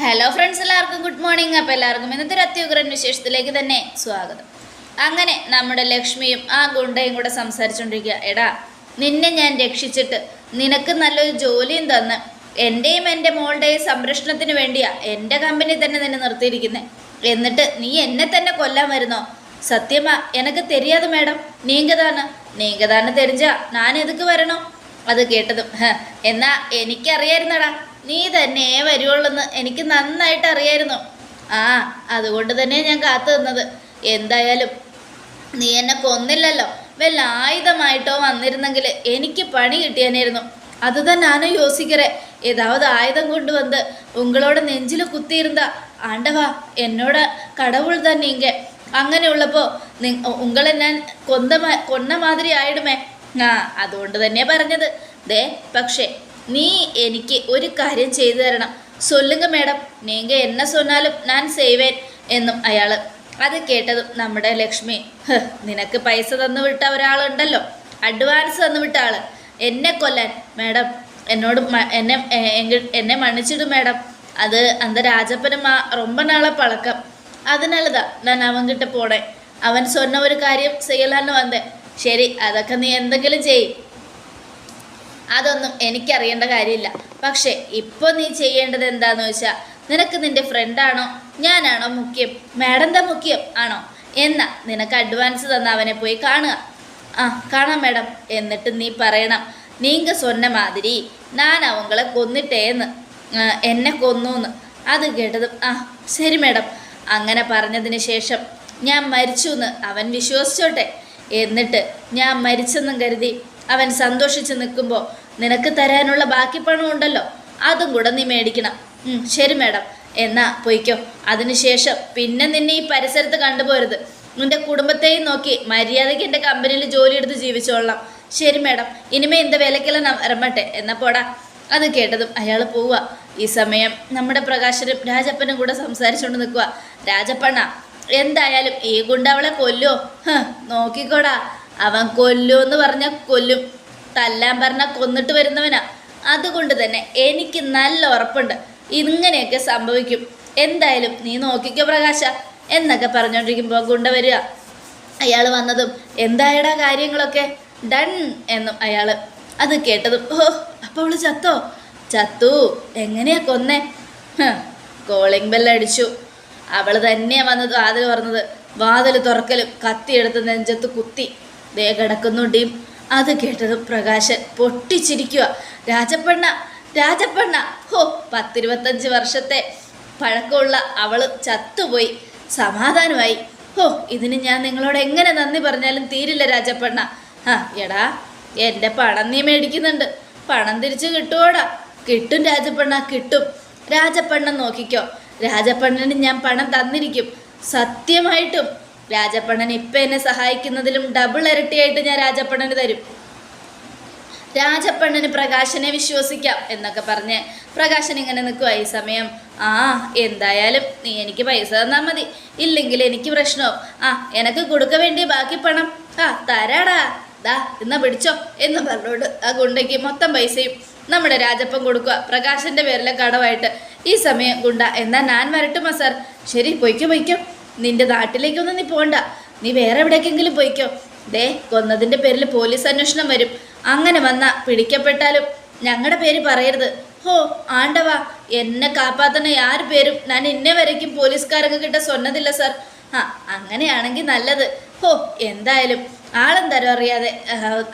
Hello friends എല്ലാവർക്കും good morning അപ്പോൾ എല്ലാവർക്കും ഇന്നത്തെ ഒരു അത്യുഗ്രൻ വിശേഷത്തിലേക്ക് തന്നെ സ്വാഗതം. അങ്ങനെ നമ്മുടെ ലക്ഷ്മിയും ആ ഗുണ്ടയും കൂടെ സംസാരിച്ചുകൊണ്ടിരിക്കുക എടാ നിന്നെ ഞാൻ രക്ഷിച്ചിട്ട് നിനക്ക് നല്ലൊരു ജോലിയും തന്ന് എന്റെയും എന്റെ മോളുടെയും സംരക്ഷണത്തിന് വേണ്ടിയാ എന്റെ കമ്പനി തന്നെ നിന്നെ നിർത്തിയിരിക്കുന്നത് എന്നിട്ട് നീ എന്നെ തന്നെ കൊല്ലാൻ വരുന്നോ? സത്യമാ എനക്ക് തെരിയാതെ മേഡം നീങ്കതാണ്. നീങ്കതാണ് തെരിഞ്ഞാ ഞാൻ എതുക്ക് വരണോ? അത് കേട്ടതും എന്നാ എനിക്കറിയായിരുന്നടാ. നീ തന്നെ വരുവുള്ളെന്ന് എനിക്ക് നന്നായിട്ട് അറിയായിരുന്നു. ആ അതുകൊണ്ട് തന്നെ ഞാൻ കാത്തു നിന്നത്. എന്തായാലും നീ എന്നെ കൊന്നില്ലല്ലോ. വല്ല ആയുധമായിട്ടോ വന്നിരുന്നെങ്കിൽ എനിക്ക് പണി കിട്ടിയാനായിരുന്നു. അത് തന്നെ யோசிக்கிறேன் ஏதாவது ஆயுதம் കൊണ്ടുവന്ന് வந்து உங்களோட കുത്തിയിരുന്ന குத்தியிருந்தா എന്നോട് என்னோட கடவுள் தான் நீங்கள் അങ്ങനെ ഉങ്ങളെ ഞാൻ കൊന്ന കൊന്ന മാതിരി ആയിടുമേ. ആ അതുകൊണ്ട് തന്നെ പറഞ്ഞത്. ദേ പക്ഷേ നീ എനിക്ക് ഒരു കാര്യം ചെയ്തു തരണം. സൊല്ലുങ്ക മേഡം. നീങ്ക എന്നെ സൊന്നാലും ഞാൻ செய்வேன் എന്നും അയാൾ അത് കേട്ടതും നമ്മുടെ ലക്ഷ്മി നിനക്ക് പൈസ തന്നു വിട്ട ഒരാളുണ്ടല്ലോ. അഡ്വാൻസ് തന്നു വിട്ട ആൾ എന്നെ കൊല്ലാൻ മേഡം എന്നോട് എന്നെ എന്നെ മണിച്ചിടും മേഡം. അത് അന്ത രാജപ്പനും ആ ரொம்ப നാളെ പഴക്കം. അതിനാലതാ ഞാൻ അവൻകിട്ട് പോണേ. അവൻ സ്വന്ന ഒരു കാര്യം ചെയ്യലാന്ന് വന്നേ. ശരി അതൊക്കെ നീ എന്തെങ്കിലും ചെയ്യും. അതൊന്നും എനിക്കറിയേണ്ട കാര്യമില്ല. പക്ഷെ ഇപ്പോൾ നീ ചെയ്യേണ്ടത് എന്താന്ന് വെച്ചാൽ നിനക്ക് നിന്റെ ഫ്രണ്ടാണോ ഞാനാണോ മുഖ്യം? മാഡം താ മുഖ്യം ആണോ? എന്നാ നിനക്ക് അഡ്വാൻസ് തന്ന അവനെ പോയി കാണുക. ആ കാണാം മാഡം എന്നിട്ട് നീ പറയണം നീങ്ക സ്വന്ന മാതിരി ഞാൻ അവങ്ങളെ കൊന്നിട്ടേന്ന്. എന്നെ കൊന്നൂന്ന്. അത് കേട്ടതും ആ ശരി മാഡം അങ്ങനെ പറഞ്ഞതിന് ശേഷം ഞാൻ മരിച്ചു എന്ന് അവൻ വിശ്വസിച്ചോട്ടെ. എന്നിട്ട് ഞാൻ മരിച്ചെന്നും കരുതി അവൻ സന്തോഷിച്ച് നിൽക്കുമ്പോൾ നിനക്ക് തരാനുള്ള ബാക്കി പണം ഉണ്ടല്ലോ. അതും കൂടെ നീ മേടിക്കണം. ശരി മേഡം. എന്നാ പൊയ്ക്കോ. അതിനുശേഷം പിന്നെ നിന്നെ ഈ പരിസരത്ത് കണ്ടുപോരുത്. നിന്റെ കുടുംബത്തെയും നോക്കി മര്യാദയ്ക്ക് എന്റെ കമ്പനിയിൽ ജോലി എടുത്ത് ജീവിച്ചോളാം. ശരി മേഡം. ഇനിമേ എന്റെ വിലക്കെല്ലാം ഇറങ്ങട്ടെ എന്നാ പോടാ. അത് കേട്ടതും അയാൾ പോവുക. ഈ സമയം നമ്മുടെ പ്രകാശനും രാജപ്പനും കൂടെ സംസാരിച്ചുകൊണ്ട് നിൽക്കുക. രാജപ്പണ്ണ എന്തായാലും ഈ ഗുണ്ടവളെ അവളെ കൊല്ലോ. നോക്കിക്കോടാ. അവൻ കൊല്ലു എന്ന് പറഞ്ഞ കൊല്ലും. തല്ലാൻ പറഞ്ഞ കൊന്നിട്ട് വരുന്നവനാ. അതുകൊണ്ട് തന്നെ എനിക്ക് നല്ല ഉറപ്പുണ്ട്. ഇങ്ങനെയൊക്കെ സംഭവിക്കും. എന്തായാലും നീ നോക്കിക്കോ പ്രകാശ. എന്നൊക്കെ പറഞ്ഞുകൊണ്ടിരിക്കുമ്പോൾ ഗുണ്ട വരിക. അയാൾ വന്നതും എന്തായടാ കാര്യങ്ങളൊക്കെ? ഡൺ എന്നും അയാൾ അത് കേട്ടതും ഓ അപ്പോൾ അവൾ ചത്തോ? ചത്തു. എങ്ങനെയാ കൊന്നേ? കോളിംഗ് ബെല്ലടിച്ചു അവൾ തന്നെയാ വന്നത് വാതിൽ പറഞ്ഞത് വാതിൽ തുറക്കലും കത്തിയെടുത്ത് നെഞ്ചത്ത് കുത്തി. ദേ കിടക്കുന്നുണ്ടീം. അത് കേട്ടതും പ്രകാശൻ പൊട്ടിച്ചിരിക്കുക രാജപ്പണ്ണ രാജപ്പണ്ണ. ഹോ പത്തിരുപത്തഞ്ച് വർഷത്തെ പഴക്കമുള്ള അവൾ ചത്തുപോയി. സമാധാനമായി. ഹോ ഇതിന് ഞാൻ നിങ്ങളോട് എങ്ങനെ നന്ദി പറഞ്ഞാലും തീരില്ല രാജപ്പണ്ണ. ആ എടാ എന്റെ പണം നീ മേടിക്കുന്നുണ്ട്. പണം തിരിച്ചു കിട്ടുവോടാ. കിട്ടും രാജപ്പണ്ണ കിട്ടും. രാജപ്പണ്ണൻ നോക്കിക്കോ. രാജപ്പണ്ണന് ഞാൻ പണം തന്നിരിക്കും. സത്യമായിട്ടും. രാജപ്പണ്ണൻ ഇപ്പം എന്നെ സഹായിക്കുന്നതിലും ഡബിൾ ഇരട്ടിയായിട്ട് ഞാൻ രാജപ്പണന് തരും. രാജപ്പണ്ണന് പ്രകാശനെ വിശ്വസിക്കാം എന്നൊക്കെ പറഞ്ഞ് പ്രകാശൻ ഇങ്ങനെ നിൽക്കുക ഈ സമയം ആ എന്തായാലും നീ എനിക്ക് പൈസ തന്നാൽ മതി. ഇല്ലെങ്കിൽ എനിക്ക് പ്രശ്നവും. ആ എനക്ക് കൊടുക്ക വേണ്ടി ബാക്കി പണം. ആ തരാടാ. ദാ എന്നാ പിടിച്ചോ. എന്ന് പറഞ്ഞോണ്ട് ആ ഗുണ്ടയ്ക്ക് മൊത്തം പൈസയും നമ്മുടെ രാജപ്പൻ കൊടുക്കുക പ്രകാശന്റെ പേരിലെ കടമായിട്ട് ഈ സമയം ഗുണ്ട എന്നാ ഞാൻ വരട്ടുമോ സാർ. ശരി പൊയ്ക്കോ പൊയ്ക്കോ. നിന്റെ നാട്ടിലേക്കൊന്നും നീ പോണ്ട. നീ വേറെ എവിടേക്കെങ്കിലും പോയിക്കോ. ദേ കൊന്നതിന്റെ പേരിൽ പോലീസ് അന്വേഷണം വരും. അങ്ങനെ വന്ന പിടിക്കപ്പെട്ടാലും ഞങ്ങളുടെ പേര് പറയരുത്. ഹോ ആണ്ടവാ. എന്നെ കാപ്പാത്തണ ആര് പേരും? ഞാൻ ഇന്നേ വരയ്ക്കും പോലീസുകാരൊക്കെ കിട്ട സ്വന്നതില്ല സാർ. ആ അങ്ങനെയാണെങ്കിൽ നല്ലത്. ഹോ എന്തായാലും ആളും തരം അറിയാതെ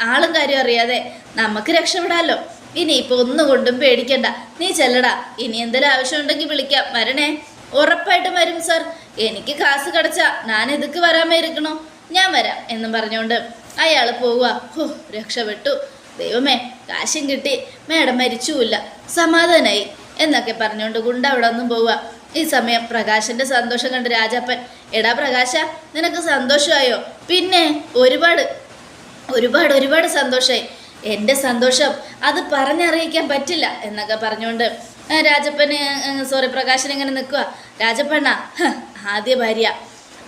ആളും കാര്യം അറിയാതെ നമുക്ക് രക്ഷപ്പെടാമല്ലോ ഇനി ഇപ്പൊ ഒന്നുകൊണ്ടും പേടിക്കണ്ട. നീ ചെല്ലടാ. ഇനി എന്തെങ്കിലും ആവശ്യമുണ്ടെങ്കിൽ വിളിക്കാം. വരണേ. ഉറപ്പായിട്ടും വരും സാർ എനിക്ക് കാസ് കടച്ച ഞാൻ ഇതുക്ക് വരാമേ ഇരിക്കണോ? ഞാൻ വരാം എന്നും പറഞ്ഞുകൊണ്ട് അയാൾ പോവുക. ഹോ രക്ഷപ്പെട്ടു. ദൈവമേ കാശും കിട്ടി. മേഡം മരിച്ചുമില്ല. സമാധാനായി എന്നൊക്കെ പറഞ്ഞുകൊണ്ട് ഗുണ്ട അവിടെ ഒന്നും പോവുക. ഈ സമയം പ്രകാശന്റെ സന്തോഷം കണ്ട് രാജാപ്പൻ എടാ പ്രകാശ നിനക്ക് സന്തോഷമായോ? പിന്നെ ഒരുപാട്. ഒരുപാട് ഒരുപാട് സന്തോഷമായി. എന്റെ സന്തോഷം അത് പറഞ്ഞറിയിക്കാൻ പറ്റില്ല എന്നൊക്കെ പറഞ്ഞുകൊണ്ട് രാജപ്പന് സോറി പ്രകാശൻ ഇങ്ങനെ നിൽക്കുക രാജപ്പണ്ണ ആദ്യ ഭാര്യ.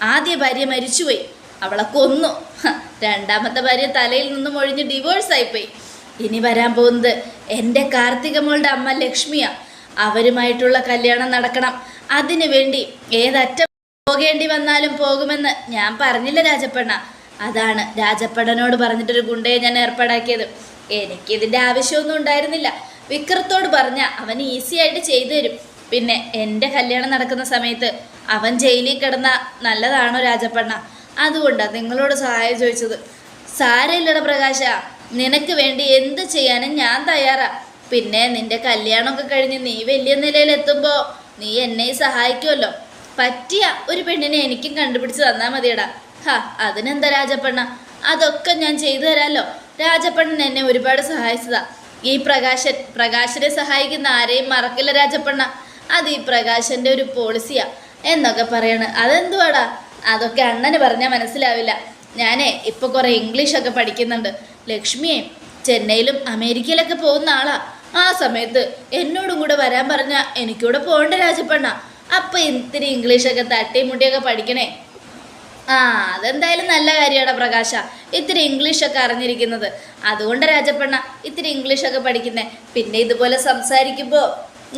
ആദ്യ ഭാര്യ മരിച്ചുപോയി. അവളെ കൊന്നു രണ്ടാമത്തെ ഭാര്യ തലയിൽ നിന്നും ഒഴിഞ്ഞ് ഡിവോഴ്സ് ആയിപ്പോയി. ഇനി വരാൻ പോകുന്നത് എന്റെ കാർത്തിക മോളുടെ അമ്മ ലക്ഷ്മിയാ. അവരുമായിട്ടുള്ള കല്യാണം നടക്കണം. അതിനു വേണ്ടി ഏതറ്റം പോകേണ്ടി വന്നാലും പോകുമെന്ന് ഞാൻ പറഞ്ഞില്ല രാജപ്പണ്ണ. അതാണ് രാജപ്പണ്ണനോട് പറഞ്ഞിട്ടൊരു ഗുണ്ടയെ ഞാൻ ഏർപ്പാടാക്കിയത്. എനിക്കിതിന്റെ ആവശ്യമൊന്നും ഉണ്ടായിരുന്നില്ല. വിക്രത്തോട് പറഞ്ഞ അവൻ ഈസി ആയിട്ട് ചെയ്തു തരും. പിന്നെ എന്റെ കല്യാണം നടക്കുന്ന സമയത്ത് അവൻ ജയിലിൽ കിടന്ന നല്ലതാണോ രാജപ്പണ്ണ? അതുകൊണ്ടാണ് നിങ്ങളോട് സഹായം ചോദിച്ചത്. സാരയില്ലട പ്രകാശ നിനക്ക് വേണ്ടി എന്ത് ചെയ്യാനും ഞാൻ തയ്യാറാ. പിന്നെ നിന്റെ കല്യാണമൊക്കെ കഴിഞ്ഞ് നീ വലിയ നിലയിലെത്തുമ്പോൾ നീ എന്നെ സഹായിക്കുമല്ലോ പറ്റിയ ഒരു പെണ്ണിനെ എനിക്കും കണ്ടുപിടിച്ച് തന്നാ മതിയടാ. ഹാ അതിനെന്താ രാജപ്പണ്ണ? അതൊക്കെ ഞാൻ ചെയ്തു തരാമല്ലോ രാജപ്പണ്ണൻ എന്നെ ഒരുപാട് സഹായിച്ചതാ. ഈ പ്രകാശൻ പ്രകാശനെ സഹായിക്കുന്ന ആരെയും മറക്കില്ല രാജപ്പണ്ണ. അത് ഈ പ്രകാശന്റെ ഒരു പോളിസിയാ എന്നൊക്കെ പറയണ്. അതെന്തുവാടാ? അതൊക്കെ അണ്ണന് പറഞ്ഞാൽ മനസ്സിലാവില്ല. ഞാനേ ഇപ്പൊ കുറെ ഇംഗ്ലീഷൊക്കെ പഠിക്കുന്നുണ്ട്. ലക്ഷ്മിയെ ചെന്നൈയിലും അമേരിക്കയിലൊക്കെ പോകുന്ന ആളാ. ആ സമയത്ത് എന്നോടും കൂടെ വരാൻ പറഞ്ഞ എനിക്കൂടെ പോകണ്ട രാജപ്പണ്ണ. അപ്പൊ ഇത്തിരി ഇംഗ്ലീഷൊക്കെ തട്ടിയും മുട്ടിയൊക്കെ പഠിക്കണേ. ആ അതെന്തായാലും നല്ല കാര്യമാണ് പ്രകാശ. ഇത്തിരി ഇംഗ്ലീഷൊക്കെ അറിഞ്ഞിരിക്കുന്നത്. അതുകൊണ്ട് രാജപ്പണ്ണ ഇത്തിരി ഇംഗ്ലീഷൊക്കെ പഠിക്കുന്നത് പിന്നെ ഇതുപോലെ സംസാരിക്കുമ്പോൾ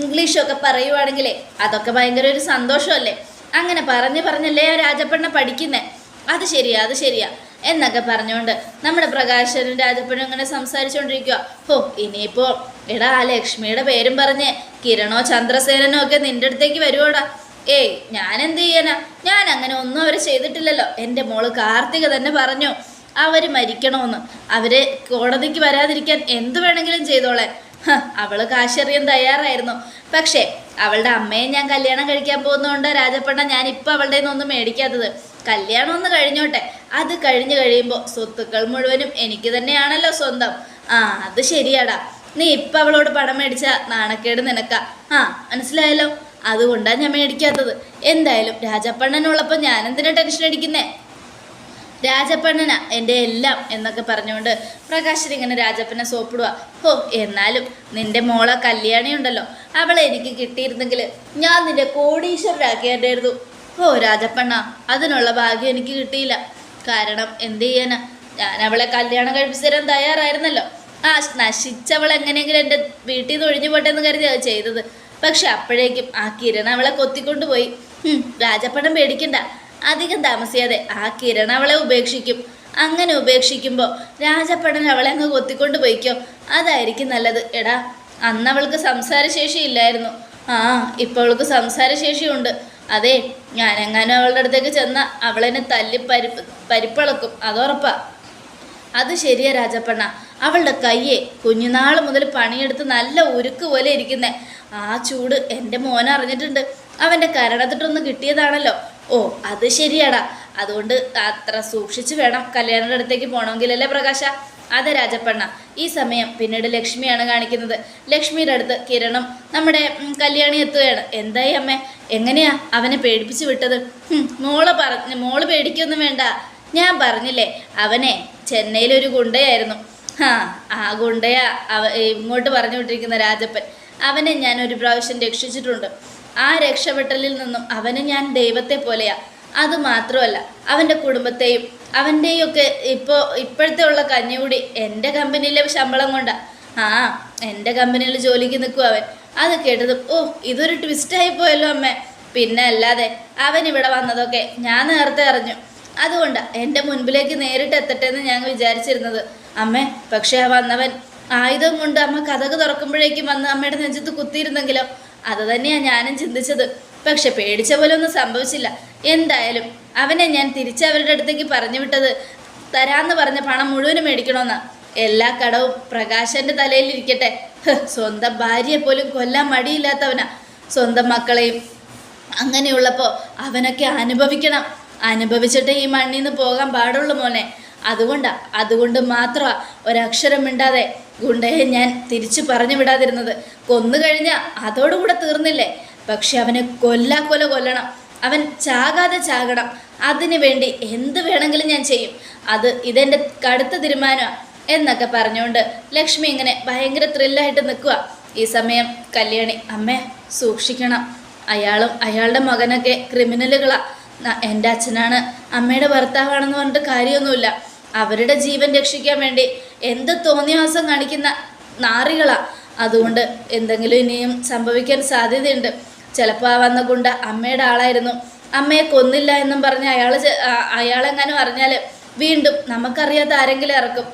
ഇംഗ്ലീഷൊക്കെ പറയുവാണെങ്കിലേ അതൊക്കെ ഭയങ്കര ഒരു സന്തോഷമല്ലേ? അങ്ങനെ പറഞ്ഞ് പറഞ്ഞല്ലേ ആ രാജപ്പണ്ണ പഠിക്കുന്നേ. അത് ശരിയാ അത് ശരിയാ. എന്നൊക്കെ പറഞ്ഞുകൊണ്ട് നമ്മുടെ പ്രകാശനും രാജപ്പനും ഇങ്ങനെ സംസാരിച്ചുകൊണ്ടിരിക്കുക ഹോ ഇനിയിപ്പോ എടാ ആ ലക്ഷ്മിയുടെ പേരും പറഞ്ഞ് കിരണോ ചന്ദ്രസേനനോ ഒക്കെ നിന്റെ അടുത്തേക്ക് വരുവോടാ. ഏയ് ഞാൻ എന്ത് ചെയ്യാനാ? ഞാൻ അങ്ങനെ ഒന്നും അവർ ചെയ്തിട്ടില്ലല്ലോ. എന്റെ മോൾ കാർത്തിക തന്നെ പറഞ്ഞു അവർ മരിക്കണമെന്ന് അവർ കോടതിക്ക് വരാതിരിക്കാൻ എന്ത് വേണമെങ്കിലും ചെയ്തോളെ. അവൾ കാശെറിയാൻ തയ്യാറായിരുന്നു. പക്ഷേ അവളുടെ അമ്മയെ ഞാൻ കല്യാണം കഴിക്കാൻ പോകുന്നതുകൊണ്ട് രാജപ്പണ്ണ ഇപ്പം അവളുടെ നിന്നൊന്നും മേടിക്കാത്തത്. കല്യാണം ഒന്ന് കഴിഞ്ഞോട്ടെ. അത് കഴിഞ്ഞു കഴിയുമ്പോൾ സ്വത്തുക്കൾ മുഴുവനും എനിക്ക് തന്നെയാണല്ലോ സ്വന്തം. ആ അത് ശരിയാടാ. നീ ഇപ്പം അവളോട് പണം മേടിച്ച നാണക്കേട് നിനക്കാ. ആ മനസ്സിലായല്ലോ? അതുകൊണ്ടാണ് ഞാൻ മേടിക്കാത്തത്. എന്തായാലും രാജപ്പണ്ണനുള്ളപ്പോൾ ഞാൻ എന്തിനാ ടെൻഷൻ അടിക്കുന്നേ? രാജപ്പണ്ണന എന്റെ എല്ലാം എന്നൊക്കെ പറഞ്ഞുകൊണ്ട് പ്രകാശൻ ഇങ്ങനെ രാജപ്പനെ സോപ്പിടുക ഹോ എന്നാലും നിന്റെ മോളെ കല്യാണി ഉണ്ടല്ലോ. അവളെ എനിക്ക് കിട്ടിയിരുന്നെങ്കിൽ ഞാൻ നിന്റെ കോടീശ്വരരാക്കിയായിരുന്നു ഓ രാജപ്പണ്ണ അതിനുള്ള ഭാഗ്യം എനിക്ക് കിട്ടിയില്ല. കാരണം എന്ത് ചെയ്യാനാ? ഞാൻ അവളെ കല്യാണം കഴിപ്പിച്ച് തരാൻ തയ്യാറായിരുന്നല്ലോ. ആ നശിച്ചവൾ എങ്ങനെയെങ്കിലും എന്റെ വീട്ടിൽ നിന്ന് ഒഴിഞ്ഞു പോട്ടെ എന്ന് കരുതി അത് ചെയ്തത്. പക്ഷെ അപ്പോഴേക്കും ആ കിരൺ അവളെ കൊത്തിക്കൊണ്ടുപോയി. രാജപ്പണം പേടിക്കണ്ട. അധികം താമസിയാതെ ആ കിരൺ അവളെ ഉപേക്ഷിക്കും. അങ്ങനെ ഉപേക്ഷിക്കുമ്പോൾ രാജപ്പടൻ അവളെ അങ്ങ് കൊത്തിക്കൊണ്ട് പോയിക്കോ അതായിരിക്കും നല്ലത്. എടാ അന്ന് അവൾക്ക് സംസാരശേഷി ഇല്ലായിരുന്നു. ആ ഇപ്പോൾ അവൾക്ക് സംസാരശേഷിയുണ്ട് അതെ ഞാനെങ്ങാനും അവളുടെ അടുത്തേക്ക് ചെന്ന അവളെന്നെ തല്ലി പരിപ്പ് പരിപ്പിളക്കും. അതുറപ്പാ. അത് ശരിയാ രാജപ്പണ്ണ. അവളുടെ കയ്യെ കുഞ്ഞുനാൾ മുതൽ പണിയെടുത്ത് നല്ല ഉരുക്ക് പോലെ ഇരിക്കുന്നേ. ആ ചൂട് എന്റെ മോൻ അറിഞ്ഞിട്ടുണ്ട്. അവന്റെ കരണത്തിട്ടൊന്ന് കിട്ടിയതാണല്ലോ. ഓ അത് ശരിയാടാ. അതുകൊണ്ട് അത്ര സൂക്ഷിച്ചു വേണം കല്യാണയുടെ അടുത്തേക്ക് പോകണമെങ്കിലല്ലേ പ്രകാശ? അതെ രാജപ്പണ്ണ. ഈ സമയം പിന്നീട് ലക്ഷ്മിയാണ് കാണിക്കുന്നത്. ലക്ഷ്മിയുടെ അടുത്ത് കിരണം നമ്മുടെ കല്യാണി എത്തുകയാണ്. എന്തായി അമ്മേ? എങ്ങനെയാ അവനെ പേടിപ്പിച്ച് വിട്ടത്? മോൾ പറഞ്ഞ് മോൾ പേടിക്കൊന്നും വേണ്ട. ഞാൻ പറഞ്ഞില്ലേ അവനെ ചെന്നൈയിലൊരു ഗുണ്ടയായിരുന്നു. ഹാ ആ ഗുണ്ടയാ അവ ഇങ്ങോട്ട് പറഞ്ഞു വിട്ടിരിക്കുന്ന രാജപ്പൻ. അവനെ ഞാൻ ഒരു പ്രാവശ്യം രക്ഷിച്ചിട്ടുണ്ട്. ആ രക്ഷപെട്ടലിൽ നിന്നും അവന് ഞാൻ ദൈവത്തെ പോലെയാ. അത് മാത്രമല്ല അവന്റെ കുടുംബത്തെയും അവന്റെയും ഒക്കെ ഇപ്പോൾ ഇപ്പോഴത്തെ ഉള്ള കഞ്ഞുകൂടി എന്റെ കമ്പനിയിലെ ശമ്പളം കൊണ്ടാ. ആ എന്റെ കമ്പനിയിൽ ജോലിക്ക് നിൽക്കും അവൻ. അത് കേട്ടതും ഓ ഇതൊരു ട്വിസ്റ്റായി പോയല്ലോ അമ്മേ. പിന്നെ അല്ലാതെ അവൻ ഇവിടെ വന്നതൊക്കെ ഞാൻ നേരത്തെ അറിഞ്ഞു. അതുകൊണ്ട് എന്റെ മുൻപിലേക്ക് നേരിട്ട് എത്തട്ടെ എന്ന് ഞാൻ വിചാരിച്ചിരുന്നത്. അമ്മേ പക്ഷേ വന്നവൻ ആയുധം കൊണ്ട് അമ്മ കഥക് തുറക്കുമ്പോഴേക്കും വന്ന് അമ്മയുടെ നെഞ്ചത്ത് കുത്തിയിരുന്നെങ്കിലോ? അത് തന്നെയാണ് ഞാനും ചിന്തിച്ചത്. പക്ഷെ പേടിച്ച പോലെ ഒന്നും സംഭവിച്ചില്ല. എന്തായാലും അവനെ ഞാൻ തിരിച്ച് അവരുടെ അടുത്തേക്ക് പറഞ്ഞു വിട്ടത് തരാന്ന് പറഞ്ഞ പണം മുഴുവനും മേടിക്കണമെന്നാ എല്ലാ കടവും പ്രകാശന്റെ തലയിൽ ഇരിക്കട്ടെ. സ്വന്തം ഭാര്യയെ പോലും കൊല്ലാൻ മടിയില്ലാത്തവനാ. സ്വന്തം മക്കളെയും അങ്ങനെയുള്ളപ്പോൾ അവനൊക്കെ അനുഭവിക്കണം. അനുഭവിച്ചിട്ട് ഈ മണ്ണിൽ നിന്ന് പോകാൻ പാടുള്ളൂ മോനെ. അതുകൊണ്ടാ അതുകൊണ്ട് മാത്രമാ ഒരക്ഷരം മിണ്ടാതെ ഗുണ്ടയെ ഞാൻ തിരിച്ചു പറഞ്ഞു വിടാതിരുന്നത്. കൊന്നു കഴിഞ്ഞാൽ അതോടുകൂടെ തീർന്നില്ലേ? പക്ഷെ അവനെ കൊല്ലാക്കൊല കൊല്ലണം. അവൻ ചാകാതെ ചാകണം. അതിനു വേണ്ടി എന്ത് വേണമെങ്കിലും ഞാൻ ചെയ്യും. അത് ഇതെന്റെ കടുത്ത തീരുമാനമാണ് എന്നൊക്കെ പറഞ്ഞുകൊണ്ട് ലക്ഷ്മി ഇങ്ങനെ ഭയങ്കര ത്രില്ലായിട്ട് നിൽക്കുക ഈ സമയം കല്യാണി അമ്മേ സൂക്ഷിക്കണം. അയാളും അയാളുടെ മകനൊക്കെ ക്രിമിനലുകളാ. ന- എന്റെ അച്ഛനാണ് അമ്മയുടെ ഭർത്താവാണെന്ന് പറഞ്ഞിട്ട് കാര്യമൊന്നുമില്ല. അവരുടെ ജീവൻ രക്ഷിക്കാൻ വേണ്ടി എന്ത് തോന്നിയവാസം കാണിക്കുന്ന നാറികളാ. അതുകൊണ്ട് എന്തെങ്കിലും ഇനിയും സംഭവിക്കാൻ സാധ്യതയുണ്ട്. ചിലപ്പോൾ ആ വന്ന ഗുണ്ട അമ്മയുടെ ആളായിരുന്നു. അമ്മയെ കൊന്നില്ല എന്നും പറഞ്ഞ് അയാൾ അയാളെങ്ങാനും അറിഞ്ഞാൽ വീണ്ടും നമുക്കറിയാത്ത ആരെങ്കിലും ഇറക്കും.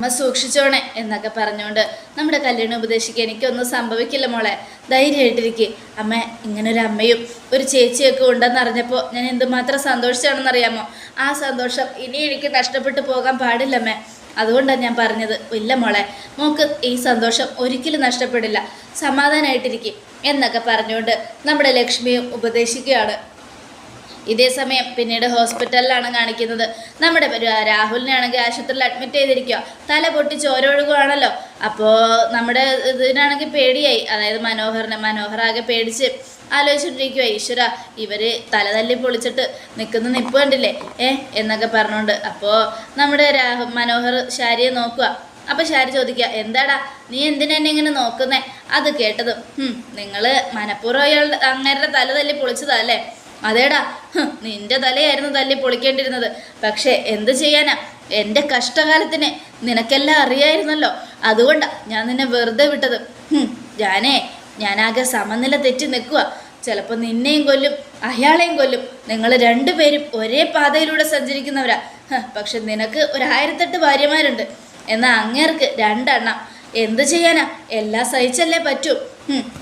അമ്മ സൂക്ഷിച്ചോണേ എന്നൊക്കെ പറഞ്ഞുകൊണ്ട് നമ്മുടെ കല്യാണം ഉപദേശിക്കുക. എനിക്കൊന്നും സംഭവിക്കില്ല മോളെ. ധൈര്യമായിട്ടിരിക്കെ. അമ്മ ഇങ്ങനൊരു അമ്മയും ഒരു ചേച്ചിയൊക്കെ ഉണ്ടെന്ന് അറിഞ്ഞപ്പോൾ ഞാൻ എന്തുമാത്രം സന്തോഷിച്ചാണെന്നറിയാമോ? ആ സന്തോഷം ഇനി എനിക്ക് നഷ്ടപ്പെട്ടു പോകാൻ പാടില്ലമ്മേ അതുകൊണ്ടാണ് ഞാൻ പറഞ്ഞത്. ഇല്ല മോളെ മോക്ക് ഈ സന്തോഷം ഒരിക്കലും നഷ്ടപ്പെടില്ല. സമാധാനമായിട്ടിരിക്കും എന്നൊക്കെ പറഞ്ഞുകൊണ്ട് നമ്മുടെ ലക്ഷ്മിയും ഉപദേശിക്കുകയാണ്. ഇതേ സമയം പിന്നീട് ഹോസ്പിറ്റലിലാണ് കാണിക്കുന്നത്. നമ്മുടെ രാഹുലിനെ ആണെങ്കിൽ ആശുപത്രിയിൽ അഡ്മിറ്റ് ചെയ്തിരിക്കുക. തല പൊട്ടി ചോരൊഴുകുവാണല്ലോ അപ്പോൾ നമ്മുടെ ഇതിനാണെങ്കിൽ പേടിയായി. അതായത് മനോഹറിനെ മനോഹർ ആകെ പേടിച്ച് ആലോചിച്ചിട്ടിരിക്കുക ഈശ്വര ഇവർ തലതല്ലി പൊളിച്ചിട്ട് നിൽക്കുന്ന നിപ്പ് കണ്ടില്ലേ? ഏ എന്നൊക്കെ പറഞ്ഞുകൊണ്ട് അപ്പോൾ നമ്മുടെ രാഹു മനോഹർ ശാരിയെ നോക്കുക അപ്പൊ ശാരി ചോദിക്കുക എന്താടാ നീ എന്തിനാ എന്നെ ഇങ്ങനെ നോക്കുന്നേ? അത് കേട്ടതും നിങ്ങൾ മനഃപൂർവം അയാളുടെ അങ്ങേരുടെ തല തല്ലി പൊളിച്ചതാ അല്ലേ? അതേടാ നിന്റെ തലയായിരുന്നു തല്ലി പൊളിക്കേണ്ടിരുന്നത് പക്ഷേ എന്ത് ചെയ്യാനാ? എന്റെ കഷ്ടകാലത്തിന് നിനക്കെല്ലാം അറിയായിരുന്നല്ലോ. അതുകൊണ്ടാ ഞാൻ നിന്നെ വെറുതെ വിട്ടത്. ഞാനേ ഞാനാകെ സമനില തെറ്റി നിൽക്കുക ചിലപ്പോൾ നിന്നെയും കൊല്ലും അയാളെയും കൊല്ലും. നിങ്ങൾ രണ്ടുപേരും ഒരേ പാതയിലൂടെ സഞ്ചരിക്കുന്നവരാ. പക്ഷെ നിനക്ക് ഒരു ആയിരത്തെട്ട് ഭാര്യമാരുണ്ട്. എന്നാൽ അങ്ങേർക്ക് രണ്ടെണ്ണം. എന്ത് ചെയ്യാനാ? എല്ലാം സഹിച്ചല്ലേ പറ്റൂ.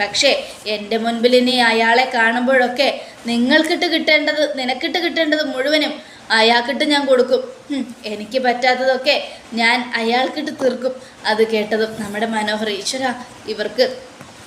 പക്ഷേ എന്റെ മുൻപിൽ ഇനി അയാളെ കാണുമ്പോഴൊക്കെ നിങ്ങൾക്കിട്ട് കിട്ടേണ്ടത് നിനക്കിട്ട് കിട്ടേണ്ടത് മുഴുവനും അയാൾക്കിട്ട് ഞാൻ കൊടുക്കും. എനിക്ക് പറ്റാത്തതൊക്കെ ഞാൻ അയാൾക്കിട്ട് തീർക്കും. അത് കേട്ടതും നമ്മുടെ മനോഹർ ഈശ്വര ഇവർക്ക്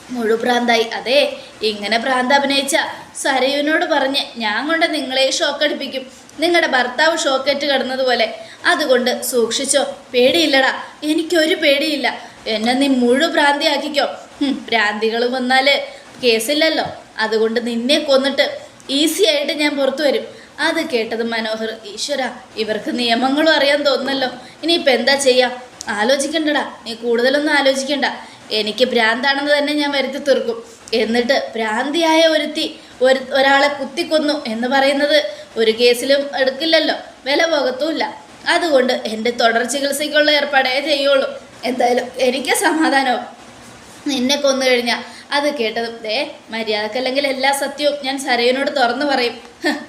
മുഴുഭ്രാന്തായി അതെ ഇങ്ങനെ ഭ്രാന്ത് അഭിനയിച്ച സരയുവിനോട് പറഞ്ഞ് ഞാൻ കൊണ്ട് നിങ്ങളെ ഷോക്കടിപ്പിക്കും. നിങ്ങളുടെ ഭർത്താവ് ഷോക്കേറ്റ് കിടന്നതുപോലെ. അതുകൊണ്ട് സൂക്ഷിച്ചോ. പേടിയില്ലടാ. എനിക്കൊരു പേടിയില്ല. എന്നെ നീ മുഴു ഭ്രാന്തിയാക്കിക്കോ. ഭ്രാന്തികൾ വന്നാൽ കേസില്ലല്ലോ. അതുകൊണ്ട് നിന്നെ കൊന്നിട്ട് ഈസി ആയിട്ട് ഞാൻ പുറത്തു വരും. അത് കേട്ടത് മനോഹർ ഈശ്വര ഇവർക്ക് നിയമങ്ങളും അറിയാൻ തോന്നുന്നല്ലോ. ഇനിയിപ്പോൾ എന്താ ചെയ്യാം? ആലോചിക്കണ്ടടാ. നീ കൂടുതലൊന്നും ആലോചിക്കണ്ട. എനിക്ക് ഭ്രാന്താണെന്ന് തന്നെ ഞാൻ വരുത്തി തീർക്കും. എന്നിട്ട് ഭ്രാന്തിയായ ഒരുത്തി ഒരു ഒരാളെ കുത്തിക്കൊന്നു എന്ന് പറയുന്നത് ഒരു കേസിലും എടുക്കില്ലല്ലോ. വില പോകത്തുമില്ല. അതുകൊണ്ട് എന്റെ തുടർ ചികിത്സയ്ക്കുള്ള ഏർപ്പാടേ ചെയ്യുള്ളൂ. എന്തായാലും എനിക്ക് സമാധാനവും. നിന്നെ കൊന്നു കഴിഞ്ഞാൽ അത് കേട്ടതും ദേ മര്യാദക്കല്ലെങ്കിൽ എല്ലാ സത്യവും ഞാൻ സരയനോട് തുറന്നു പറയും.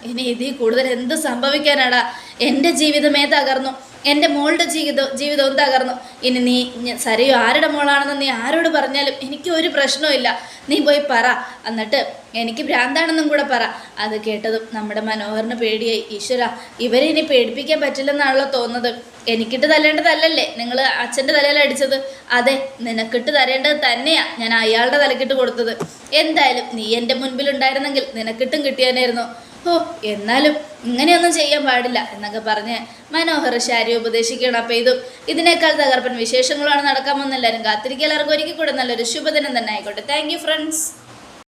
ഇനി ഇതിൽ കൂടുതൽ എന്ത് സംഭവിക്കാനാടാ? എന്റെ ജീവിതമേ തകർന്നു. എന്റെ മോളുടെ ജീവിതം ജീവിതവും തകർന്നു ഇനി നീ സരയു ആരുടെ മോളാണെന്ന് നീ ആരോട് പറഞ്ഞാലും എനിക്ക് ഒരു പ്രശ്നവും നീ പോയി പറ. എന്നിട്ട് എനിക്ക് ഭ്രാന്താണെന്നും കൂടെ പറ. അത് കേട്ടതും നമ്മുടെ മനോഹറിന് പേടിയായി. ഈശ്വര ഇവരെ ഇനി പേടിപ്പിക്കാൻ പറ്റില്ലെന്നാണല്ലോ തോന്നുന്നത്. എനിക്കിട്ട് തല്ലേണ്ടതല്ലല്ലേ നിങ്ങൾ അച്ഛന്റെ തലയിൽ അടിച്ചത്. അതെ നിനക്കിട്ട് തരേണ്ടത് തന്നെയാണ് ഞാൻ അയാളുടെ തലക്കിട്ട് കൊടുത്തത്. എന്തായാലും നീ എന്റെ മുൻപിലുണ്ടായിരുന്നെങ്കിൽ നിനക്കിട്ടും കിട്ടിയാനായിരുന്നു. ഓ എന്നാലും ഇങ്ങനെയൊന്നും ചെയ്യാൻ പാടില്ല എന്നൊക്കെ പറഞ്ഞ് മനോഹർ ശാരി ഉപദേശിക്കണം അപ്പം ഇതും ഇതിനേക്കാൾ തകർപ്പൻ വിശേഷങ്ങളാണ് നടക്കാമെന്നെല്ലാവരും കാത്തിരിക്കുക. എല്ലാവർക്കും ഒരിക്കൽ കൂടെ നല്ലൊരു ശുഭദിനം തന്നെ ആയിക്കോട്ടെ. Thank friends